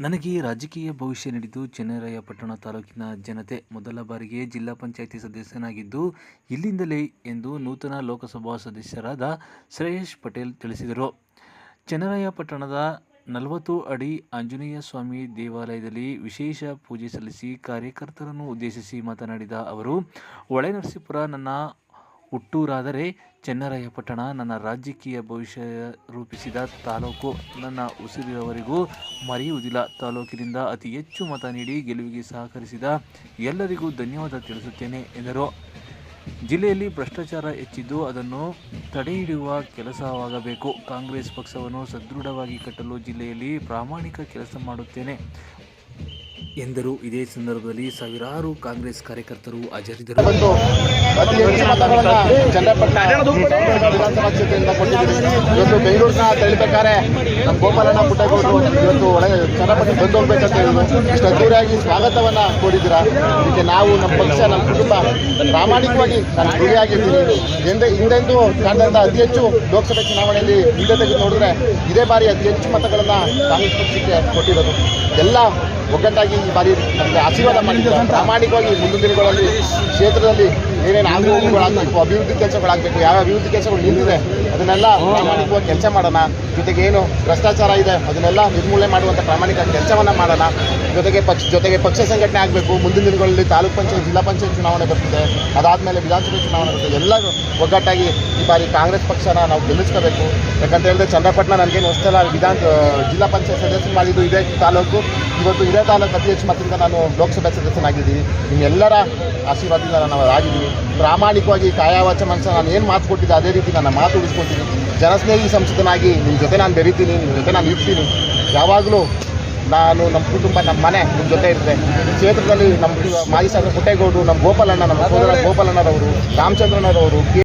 ನನಗೆ ರಾಜಕೀಯ ಭವಿಷ್ಯ ನೀಡಿದ್ದು ಚೆನ್ನರಾಯಪಟ್ಟಣ ತಾಲೂಕಿನ ಜನತೆ. ಮೊದಲ ಬಾರಿಗೆ ಜಿಲ್ಲಾ ಪಂಚಾಯಿತಿ ಸದಸ್ಯನಾಗಿದ್ದು ಇಲ್ಲಿಂದಲೇ ಎಂದು ನೂತನ ಲೋಕಸಭಾ ಸದಸ್ಯರಾದ ಶ್ರೇಯಸ್ ಪಟೇಲ್ ತಿಳಿಸಿದರು. ಚೆನ್ನರಾಯಪಟ್ಟಣದ ನಲವತ್ತು ಅಡಿ ಆಂಜನೇಯ ಸ್ವಾಮಿ ದೇವಾಲಯದಲ್ಲಿ ವಿಶೇಷ ಪೂಜೆ ಸಲ್ಲಿಸಿ ಕಾರ್ಯಕರ್ತರನ್ನು ಉದ್ದೇಶಿಸಿ ಮಾತನಾಡಿದ ಅವರು, ಹೊಳೆನರಸೀಪುರ ನನ್ನ ಹುಟ್ಟೂರಾದರೆ ಚೆನ್ನರಾಯಪಟ್ಟಣ ನನ್ನ ರಾಜಕೀಯ ಭವಿಷ್ಯ ರೂಪಿಸಿದ ತಾಲೂಕು. ನನ್ನ ಉಸಿರಿನವರೆಗೂ ಮರೆಯುವುದಿಲ್ಲ. ತಾಲೂಕಿನಿಂದ ಅತಿ ಹೆಚ್ಚು ಮತ ನೀಡಿ ಗೆಲುವಿಗೆ ಸಹಕರಿಸಿದ ಎಲ್ಲರಿಗೂ ಧನ್ಯವಾದ ತಿಳಿಸುತ್ತೇನೆ, ಎಂದರು. ಜಿಲ್ಲೆಯಲ್ಲಿ ಭ್ರಷ್ಟಾಚಾರ ಹೆಚ್ಚಿದ್ದು ಅದನ್ನು ತಡೆಹಿಡಿಯುವ ಕೆಲಸವಾಗಬೇಕು. ಕಾಂಗ್ರೆಸ್ ಪಕ್ಷವನ್ನು ಸದೃಢವಾಗಿ ಕಟ್ಟಲು ಜಿಲ್ಲೆಯಲ್ಲಿ ಪ್ರಾಮಾಣಿಕ ಕೆಲಸ ಮಾಡುತ್ತೇನೆ. ಎಂದರು. ಇದೇ ಸಂದರ್ಭದಲ್ಲಿ ಸಾವಿರಾರು ಕಾಂಗ್ರೆಸ್ ಕಾರ್ಯಕರ್ತರು ಹಾಜರಿದ್ದರು. ಇವತ್ತು ಬೆಂಗಳೂರಿನ ತೆರಳಬೇಕಾದ್ರೆ ನಮ್ಮ ಗೋಪಾಲಣ್ಣ ಪುಟ್ಟಗೌಡರು ಇವತ್ತು ಒಳಗೆ ಚನ್ನಪಟ್ಟಣ ಬಂದು ಇಷ್ಟು ಅದ್ದೂರಿಯಾಗಿ ಸ್ವಾಗತವನ್ನ ಕೋರಿದ್ದೀರಾ? ಇದಕ್ಕೆ ನಾವು ನಮ್ಮ ಪಕ್ಷ, ನಮ್ಮ ಕುಟುಂಬ ಪ್ರಾಮಾಣಿಕವಾಗಿ ನಾನು ಗುರಿಯಾಗಿರ್ತೀನಿ ಹಿಂದೆ, ಹಿಂದೆಂದು ಕಾಣದಂಥ ಅತಿ ಹೆಚ್ಚು ಲೋಕಸಭೆ ಚುನಾವಣೆಯಲ್ಲಿ ಹಿಂದೆ ತೆಗೆದು ನೋಡಿದ್ರೆ ಇದೇ ಬಾರಿ ಅತಿ ಹೆಚ್ಚು ಮತಗಳನ್ನ ಕಾಂಗ್ರೆಸ್ ಪಕ್ಷಕ್ಕೆ ಕೊಟ್ಟಿರೋದು. ಎಲ್ಲ ಒಗ್ಗಟ್ಟಾಗಿ ಈ ಬಾರಿ ನಮಗೆ ಆಶೀರ್ವಾದ ಮಾಡಿದ್ದಾರೆ ಪ್ರಾಮಾಣಿಕವಾಗಿ ಮುಂದಿನ ದಿನಗಳಲ್ಲಿ ಕ್ಷೇತ್ರದಲ್ಲಿ ಏನೇನು ಆಗಬೇಕು ಅಭಿವೃದ್ಧಿ ಕೆಲಸಗಳಾಗಬೇಕು, ಯಾವ ಅಭಿವೃದ್ಧಿ ಕೆಲಸಗಳು ನಿಂತಿದೆ, ಅದನ್ನೆಲ್ಲ ಪ್ರಾಮಾಣಿಕವಾಗಿ ಕೆಲಸ ಮಾಡೋಣ. ಜೊತೆಗೆ ಏನು ಭ್ರಷ್ಟಾಚಾರ ಇದೆ, ಅದನ್ನೆಲ್ಲ ನಿರ್ಮೂಲನೆ ಮಾಡುವಂಥ ಪ್ರಾಮಾಣಿಕ ಕೆಲಸವನ್ನು ಮಾಡೋಣ. ಜೊತೆಗೆ ಪಕ್ಷ ಜೊತೆಗೆ ಪಕ್ಷ ಸಂಘಟನೆ ಆಗಬೇಕು, ಮುಂದಿನ ದಿನಗಳಲ್ಲಿ ತಾಲೂಕು ಪಂಚಾಯತ್, ಜಿಲ್ಲಾ ಪಂಚಾಯತ್ ಚುನಾವಣೆ ಬರ್ತಿದೆ, ಅದಾದಮೇಲೆ ವಿಧಾನಸಭೆ ಚುನಾವಣೆ ಬರ್ತದೆ ಎಲ್ಲರೂ ಒಗ್ಗಟ್ಟಾಗಿ ಈ ಬಾರಿ ಕಾಂಗ್ರೆಸ್ ಪಕ್ಷನ ನಾವು ಗೆಲ್ಲಿಸ್ಕೋಬೇಕು. ಯಾಕಂತ ಹೇಳಿದ್ರೆ ಚಂದ್ರಪಟ್ಟಣ ನನಗೇನು ಹೊಸದಲ್ಲ ವಿಧಾನ ಜಿಲ್ಲಾ ಪಂಚಾಯತ್ ಸದಸ್ಯ ಮಾಡಿದ್ದು ಇದೇ ತಾಲೂಕು. ಇವತ್ತು ಇದೇ ತಾಲೂಕು ಅತಿ ಹೆಚ್ಚು ಮತದಿಂದ ನಾನು ಲೋಕಸಭೆ ಸದಸ್ಯನಾಗಿದ್ದೀನಿ. ನಿಮ್ಮೆಲ್ಲರ ಆಶೀರ್ವಾದದಿಂದ ನಾನು ಆಗಿದ್ದೀನಿ. ಪ್ರಾಮಾಣಿಕವಾಗಿ ಕಾಯಾವಾಚ ಮನಸ್ಸ ನಾನು ಏನು ಮಾತು ಕೊಟ್ಟಿದ್ದೆ, ಅದೇ ರೀತಿ ನನ್ನ ಮಾತು ಉಳಿಸ್ಕೊತೀನಿ ಜನಸ್ನೇಹಿ ಸಂಸದನಾಗಿ ನಿಮ್ಮ ಜೊತೆ ನಾನು ಬೆರಿತೀನಿ ನಿಮ್ಮ ಜೊತೆ ನಾನು ಇರ್ತೀನಿ. ಯಾವಾಗಲೂ ನಾನು ನಮ್ಮ ಕುಟುಂಬ, ನಮ್ಮ ಮನೆ ನಿಮ್ಮ ಜೊತೆ ಇರುತ್ತೆ ಕ್ಷೇತ್ರದಲ್ಲಿ ನಮ್ಮ ಮಾಜಿ ಶಾಸಕ ಪುಟ್ಟೇಗೌಡರು ನಮ್ಮ ಗೋಪಾಲಣ್ಣ, ನಮ್ಮ ಗೋಪಾಲಣ್ಣರವರು, ರಾಮಚಂದ್ರನರವರು